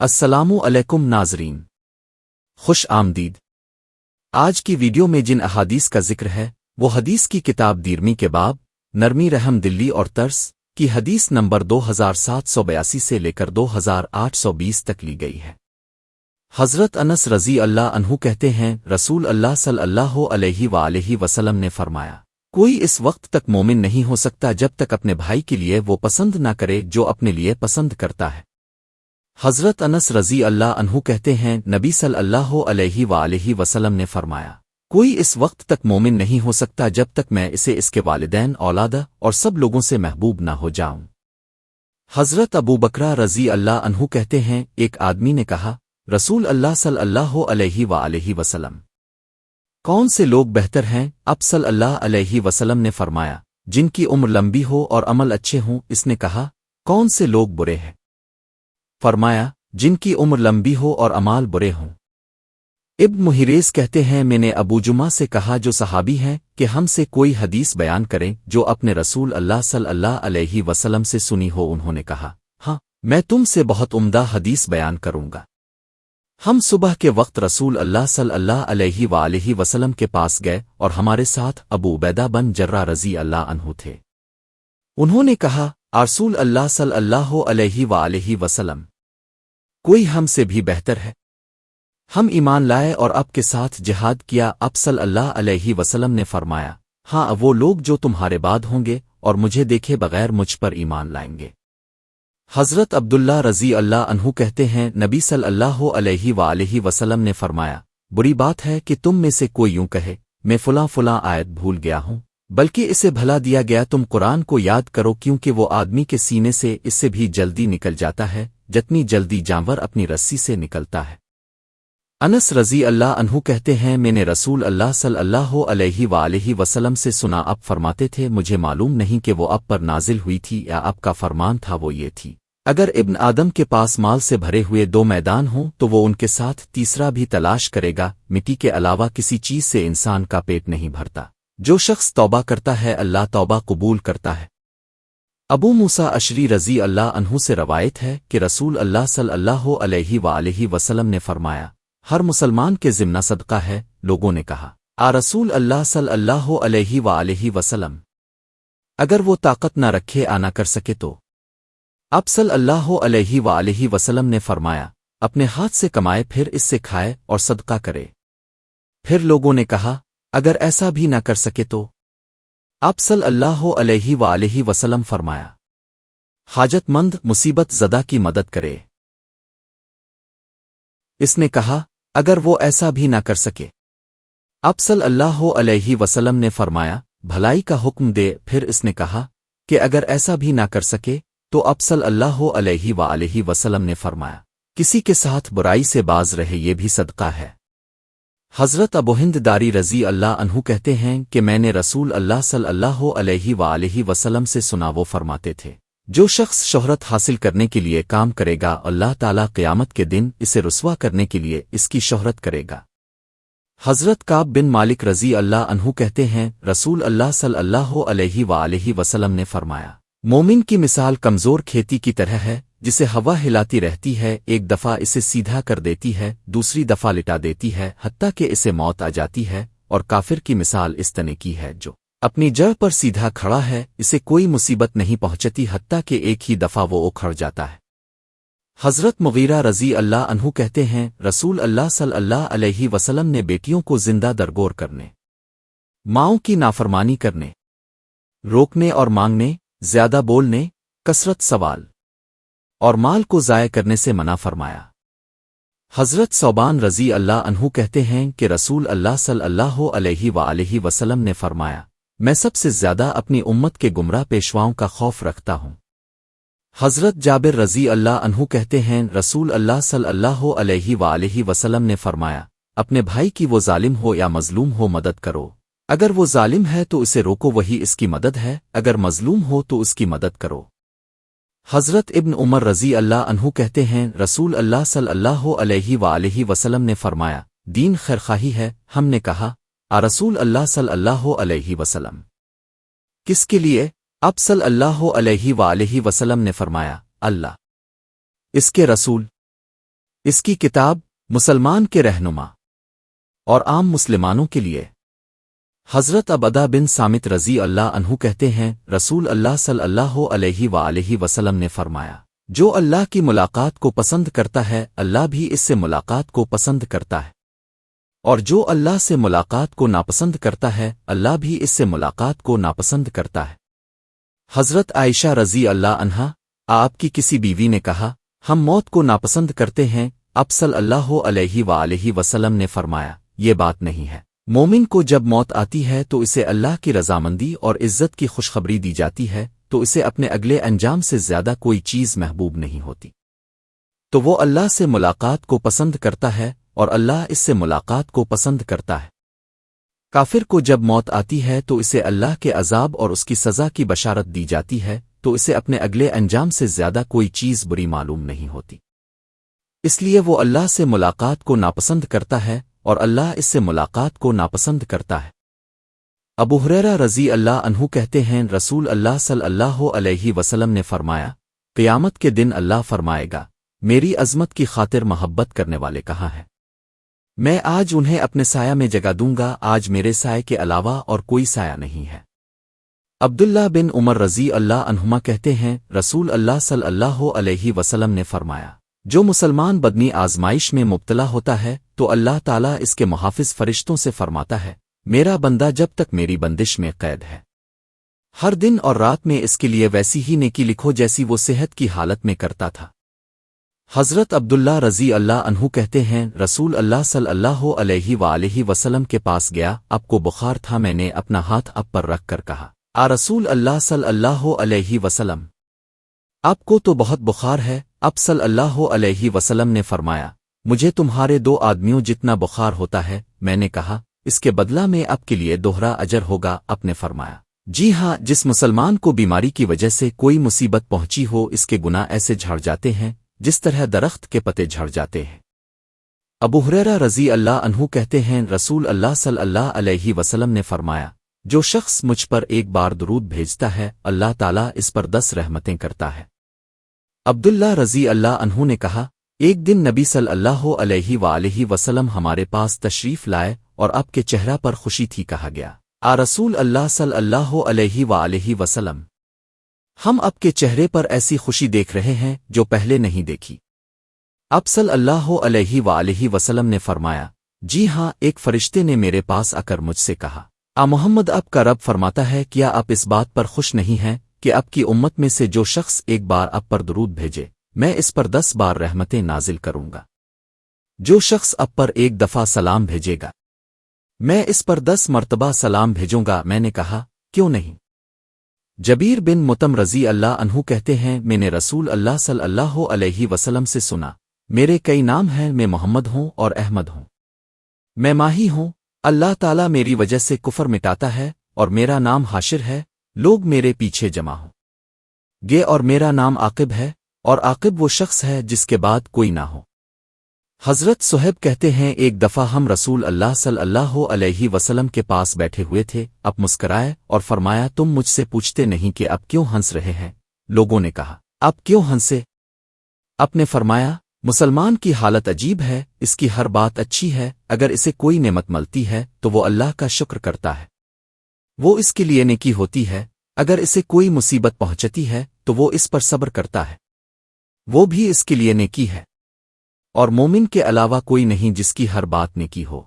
السلام علیکم ناظرین۔ خوش آمدید۔ آج کی ویڈیو میں جن احادیث کا ذکر ہے، وہ حدیث کی کتاب دیرمی کے باب، نرمی رحم دلی اور ترس، کی حدیث نمبر دو ہزار سات سو بیاسی سے لے کر دو ہزار آٹھ سو بیس تک لی گئی ہے۔ حضرت انس رضی اللہ عنہ کہتے ہیں، رسول اللہ صلی اللہ علیہ وآلہ وسلم نے فرمایا، کوئی اس وقت تک مومن نہیں ہو سکتا جب تک اپنے بھائی کے لیے وہ پسند نہ کرے جو اپنے لیے پسند کرتا ہے۔ حضرت انس رضی اللہ عنہ کہتے ہیں، نبی صلی اللہ علیہ وآلہ وسلم نے فرمایا، کوئی اس وقت تک مومن نہیں ہو سکتا جب تک میں اسے اس کے والدین، اولادہ اور سب لوگوں سے محبوب نہ ہو جاؤں۔ حضرت ابو بکرا رضی اللہ عنہ کہتے ہیں، ایک آدمی نے کہا، رسول اللہ صلی اللہ علیہ وآلہ وسلم۔ کون سے لوگ بہتر ہیں؟ اب صلی اللہ علیہ وسلم نے فرمایا، جن کی عمر لمبی ہو اور عمل اچھے ہوں، اس نے کہا، کون سے لوگ برے ہیں؟ فرمایا، جن کی عمر لمبی ہو اور امال برے ہوں۔ اب مہیریز کہتے ہیں، میں نے ابو جمعہ سے کہا، جو صحابی ہیں، کہ ہم سے کوئی حدیث بیان کریں، جو اپنے رسول اللہ صلی اللہ علیہ وسلم سے سنی ہو، انہوں نے کہا۔ ہاں میں تم سے بہت عمدہ حدیث بیان کروں گا۔ ہم صبح کے وقت رسول اللہ صلی اللہ علیہ وآلہ وسلم کے پاس گئے اور ہمارے ساتھ ابو بیدہ بن جرہ رضی اللہ عنہ تھے۔ انہوں نے کہا رسول اللہ صلی اللہ علیہ وآلہ وسلم، کوئی ہم سے بھی بہتر ہے؟ ہم ایمان لائے اور اب کے ساتھ جہاد کیا، اب صلی اللہ علیہ وسلم نے فرمایا ہاں وہ لوگ جو تمہارے بعد ہوں گے اور مجھے دیکھے بغیر مجھ پر ایمان لائیں گے۔ حضرت عبداللہ رضی اللہ عنہ کہتے ہیں، نبی صلی اللہ علیہ وآلہ وسلم نے فرمایا، بری بات ہے کہ تم میں سے کوئی یوں کہے، میں فلاں فلاں آیت بھول گیا ہوں۔ بلکہ اسے بھلا دیا گیا تم قرآن کو یاد کرو کیونکہ وہ آدمی کے سینے سے اس سے بھی جلدی نکل جاتا ہے، جتنی جلدی جانور اپنی رسی سے نکلتا ہے۔ انس رضی اللہ عنہ کہتے ہیں، میں نے رسول اللہ صلی اللہ علیہ وآلہ وسلم سے سنا، اب فرماتے تھے، مجھے معلوم نہیں کہ وہ اب پر نازل ہوئی تھی یا اب کا فرمان تھا وہ یہ تھی۔ اگر ابن آدم کے پاس مال سے بھرے ہوئے دو میدان ہوں تو وہ ان کے ساتھ تیسرا بھی تلاش کرے گا، مٹی کے علاوہ کسی چیز سے انسان کا پیٹ نہیں بھرتا۔ جو شخص توبہ کرتا ہے، اللہ توبہ قبول کرتا ہے۔ ابو موسا اشری رضی اللہ عنہ سے روایت ہے کہ رسول اللہ صلی اللہ علیہ وآلہ وسلم نے فرمایا، ہر مسلمان کے ذمہ صدقہ ہے، لوگوں نے کہا، آ رسول اللہ صلی اللہ علیہ وآلہ وسلم، اگر وہ طاقت نہ رکھے آنا کر سکے تو۔ اب صلی اللہ علیہ وآلہ وسلم نے فرمایا، اپنے ہاتھ سے کمائے، پھر اس سے کھائے اور صدقہ کرے۔ پھر لوگوں نے کہا اگر ایسا بھی نہ کر سکے تو؟ آپ صلی اللہ علیہ وآلہ وسلم فرمایا، حاجت مند مصیبت زدہ کی مدد کرے۔ اس نے کہا، اگر وہ ایسا بھی نہ کر سکے۔ اب صلی اللہ علیہ وسلم نے فرمایا، بھلائی کا حکم دے۔ پھر اس نے کہا کہ اگر ایسا بھی نہ کر سکے تو اب صلی اللہ علیہ وآلہ وسلم نے فرمایا، کسی کے ساتھ برائی سے باز رہے یہ بھی صدقہ ہے۔ حضرت ابو ہند داری رضی اللہ عنہ کہتے ہیں کہ میں نے رسول اللہ صلی اللہ علیہ وآلہ وسلم سے سنا وہ فرماتے تھے، جو شخص شہرت حاصل کرنے کے لیے کام کرے گا، اللہ تعالیٰ قیامت کے دن اسے رسوا کرنے کے لیے اس کی شہرت کرے گا۔ حضرت کاب بن مالک رضی اللہ عنہ کہتے ہیں، رسول اللہ صلی اللہ علیہ وآلہ وسلم نے فرمایا، مومن کی مثال کمزور کھیتی کی طرح ہے جسے ہوا ہلاتی رہتی ہے، ایک دفعہ اسے سیدھا کر دیتی ہے، دوسری دفعہ لٹا دیتی ہے، حتیٰ کہ اسے موت آ جاتی ہے، اور کافر کی مثال اس طرح کی ہے جو اپنی جڑ پر سیدھا کھڑا ہے، اسے کوئی مصیبت نہیں پہنچتی، حتیٰ کہ ایک ہی دفعہ وہ اکھڑ جاتا ہے۔ حضرت مغیرہ رضی اللہ عنہ کہتے ہیں، رسول اللہ صلی اللہ علیہ وسلم نے بیٹیوں کو زندہ درگور کرنے، ماؤں کی نافرمانی کرنے، روکنے اور مانگنے، زیادہ بولنے، کثرت سوال۔ اور مال کو ضائع کرنے سے منع فرمایا۔ حضرت صوبان رضی اللہ عنہ کہتے ہیں کہ رسول اللہ صلی اللہ علیہ وآلہ وسلم نے فرمایا، میں سب سے زیادہ اپنی امت کے گمراہ پیشواؤں کا خوف رکھتا ہوں۔ حضرت جابر رضی اللہ عنہ کہتے ہیں، رسول اللہ صلی اللہ علیہ وآلہ وسلم نے فرمایا، اپنے بھائی کی وہ ظالم ہو یا مظلوم ہو مدد کرو۔ اگر وہ ظالم ہے تو اسے روکو، وہی اس کی مدد ہے، اگر مظلوم ہو تو اس کی مدد کرو۔ حضرت ابن عمر رضی اللہ عنہ کہتے ہیں، رسول اللہ صلی اللہ علیہ وآلہ وسلم نے فرمایا، دین خیرخواہی ہے، ہم نے کہا، آ رسول اللہ صلی اللہ علیہ وسلم۔ کس کے لیے؟ اب صلی اللہ علیہ وآلہ وسلم نے فرمایا، اللہ۔ اس کے رسول۔ اس کی کتاب مسلمان کے رہنما۔ اور عام مسلمانوں کے لیے۔ حضرت ابدا بن سامت رضی اللہ عنہ کہتے ہیں، رسول اللہ صلی اللہ علیہ وآلہ وسلم نے فرمایا، جو اللہ کی ملاقات کو پسند کرتا ہے، اللہ بھی اس سے ملاقات کو پسند کرتا ہے۔ اور جو اللہ سے ملاقات کو ناپسند کرتا ہے، اللہ بھی اس سے ملاقات کو ناپسند کرتا ہے۔ حضرت عائشہ رضی اللہ عنہا آپ کی کسی بیوی نے کہا، ہم موت کو ناپسند کرتے ہیں، اب صلی اللہ علیہ وآلہ وسلم نے فرمایا، یہ بات نہیں ہے۔ مومن کو جب موت آتی ہے تو اسے اللہ کی رضامندی اور عزت کی خوشخبری دی جاتی ہے، تو اسے اپنے اگلے انجام سے زیادہ کوئی چیز محبوب نہیں ہوتی۔ تو وہ اللہ سے ملاقات کو پسند کرتا ہے اور اللہ اس سے ملاقات کو پسند کرتا ہے۔ کافر کو جب موت آتی ہے تو اسے اللہ کے عذاب اور اس کی سزا کی بشارت دی جاتی ہے، تو اسے اپنے اگلے انجام سے زیادہ کوئی چیز بری معلوم نہیں ہوتی۔ اس لیے وہ اللہ سے ملاقات کو ناپسند کرتا ہے اور اللہ اس سے ملاقات کو ناپسند کرتا ہے۔ ابو حریرہ رضی اللہ عنہ کہتے ہیں، رسول اللہ صلی اللہ علیہ وسلم نے فرمایا، قیامت کے دن اللہ فرمائے گا، میری عظمت کی خاطر محبت کرنے والے کہاں ہیں؟ میں آج انہیں اپنے سایہ میں جگہ دوں گا، آج میرے سائے کے علاوہ اور کوئی سایہ نہیں ہے۔ عبداللہ بن عمر رضی اللہ عنہما کہتے ہیں، رسول اللہ صلی اللہ علیہ وسلم نے فرمایا، جو مسلمان بدنی آزمائش میں مبتلا ہوتا ہے تو اللہ تعالیٰ اس کے محافظ فرشتوں سے فرماتا ہے، میرا بندہ جب تک میری بندش میں قید ہے۔ ہر دن اور رات میں اس کے لیے ویسی ہی نیکی لکھو جیسی وہ صحت کی حالت میں کرتا تھا۔ حضرت عبداللہ رضی اللہ عنہ کہتے ہیں، رسول اللہ صلی اللہ علیہ وآلہ وسلم کے پاس گیا، اب کو بخار تھا، میں نے اپنا ہاتھ اب پر رکھ کر کہا، آ رسول اللہ صلی اللہ علیہ وسلم آپ کو تو بہت بخار ہے، اب صلی اللہ علیہ وسلم نے فرمایا مجھے تمہارے دو آدمیوں جتنا بخار ہوتا ہے، میں نے کہا، اس کے بدلہ میں اب کے لیے دوہرا اجر ہوگا اپنے فرمایا۔ جی ہاں جس مسلمان کو بیماری کی وجہ سے کوئی مصیبت پہنچی ہو، اس کے گناہ ایسے جھڑ جاتے ہیں، جس طرح درخت کے پتے جھڑ جاتے ہیں۔ ابو حریرہ رضی اللہ عنہ کہتے ہیں، رسول اللہ صلی اللہ علیہ وسلم نے فرمایا، جو شخص مجھ پر ایک بار درود بھیجتا ہے، اللہ تعالیٰ اس پر دس رحمتیں کرتا ہے۔ عبداللہ رضی اللہ عنہ نے کہا ایک دن نبی صلی اللہ علیہ وآلہ وسلم ہمارے پاس تشریف لائے اور اب کے چہرہ پر خوشی تھی کہا گیا۔ آ رسول اللہ صلی اللہ علیہ وآلہ وسلم، ہم اب کے چہرے پر ایسی خوشی دیکھ رہے ہیں جو پہلے نہیں دیکھی۔ اب صلی اللہ علیہ وآلہ وسلم نے فرمایا جی ہاں ایک فرشتے نے میرے پاس آ کر مجھ سے کہا۔ آ محمد، اب کا رب فرماتا ہے، کیا آپ اس بات پر خوش نہیں ہیں کہ اب کی امت میں سے جو شخص ایک بار اب پر درود بھیجے؟ میں اس پر دس بار رحمتیں نازل کروں گا۔ جو شخص اب پر ایک دفعہ سلام بھیجے گا۔ میں اس پر دس مرتبہ سلام بھیجوں گا، میں نے کہا، کیوں نہیں؟ جبیر بن متم رضی اللہ عنہ کہتے ہیں، میں نے رسول اللہ صلی اللہ علیہ وسلم سے سنا، میرے کئی نام ہیں، میں محمد ہوں اور احمد ہوں۔ میں ماہی ہوں، اللہ تعالیٰ میری وجہ سے کفر مٹاتا ہے اور میرا نام حاشر ہے، لوگ میرے پیچھے جمع ہوں۔ گے اور میرا نام عاقب ہے اور عاقب وہ شخص ہے جس کے بعد کوئی نہ ہو۔ حضرت صہیب کہتے ہیں، ایک دفعہ ہم رسول اللہ صلی اللہ علیہ وسلم کے پاس بیٹھے ہوئے تھے اب مسکرائے اور فرمایا، تم مجھ سے پوچھتے نہیں کہ اب کیوں ہنس رہے ہیں؟ لوگوں نے کہا اب کیوں ہنسے؟ اب نے فرمایا، مسلمان کی حالت عجیب ہے، اس کی ہر بات اچھی ہے، اگر اسے کوئی نعمت ملتی ہے تو وہ اللہ کا شکر کرتا ہے۔ وہ اس کے لیے نیکی ہوتی ہے، اگر اسے کوئی مصیبت پہنچتی ہے تو وہ اس پر صبر کرتا ہے۔ وہ بھی اس کے لیے نیکی ہے۔ اور مومن کے علاوہ کوئی نہیں جس کی ہر بات نے کی ہو۔